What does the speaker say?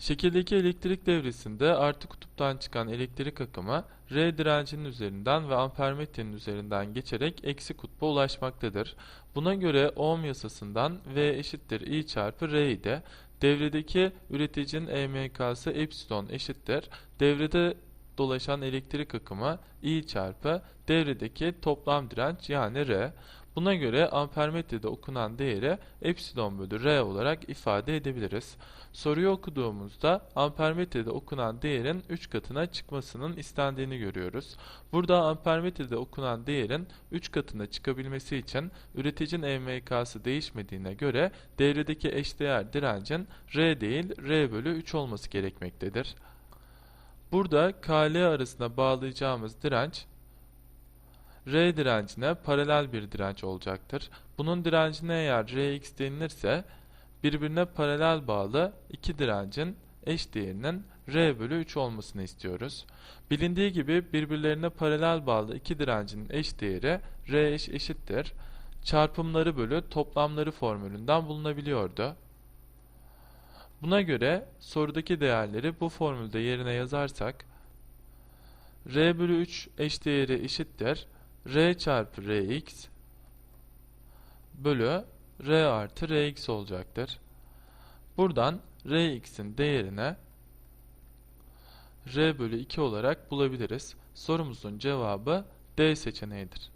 Şekildeki elektrik devresinde artı kutuptan çıkan elektrik akımı R direncinin üzerinden ve ampermetrenin üzerinden geçerek eksi kutba ulaşmaktadır. Buna göre Ohm yasasından V eşittir I çarpı R idi. Devredeki üreticinin EMK'sı epsilon eşittir. Devrede dolaşan elektrik akımı I çarpı devredeki toplam direnç yani R. Buna göre ampermetrede okunan değeri epsilon bölü R olarak ifade edebiliriz. Soruyu okuduğumuzda ampermetrede okunan değerin 3 katına çıkmasının istendiğini görüyoruz. Burada ampermetrede okunan değerin 3 katına çıkabilmesi için üreticinin EMK'sı değişmediğine göre devredeki eşdeğer direncin R değil R bölü 3 olması gerekmektedir. Burada KL arasında bağlayacağımız direnç R direncine paralel bir direnç olacaktır. Bunun direncine eğer Rx denilirse birbirine paralel bağlı iki direncin eş değerinin R bölü 3 olmasını istiyoruz. Bilindiği gibi birbirlerine paralel bağlı iki direncin eş değeri R eş eşittir. Çarpımları bölü toplamları formülünden bulunabiliyordu. Buna göre sorudaki değerleri bu formülde yerine yazarsak R bölü 3 eşdeğeri eşittir. R çarpı Rx bölü R artı Rx olacaktır. Buradan Rx'in değerini R bölü 2 olarak bulabiliriz. Sorumuzun cevabı D seçeneğidir.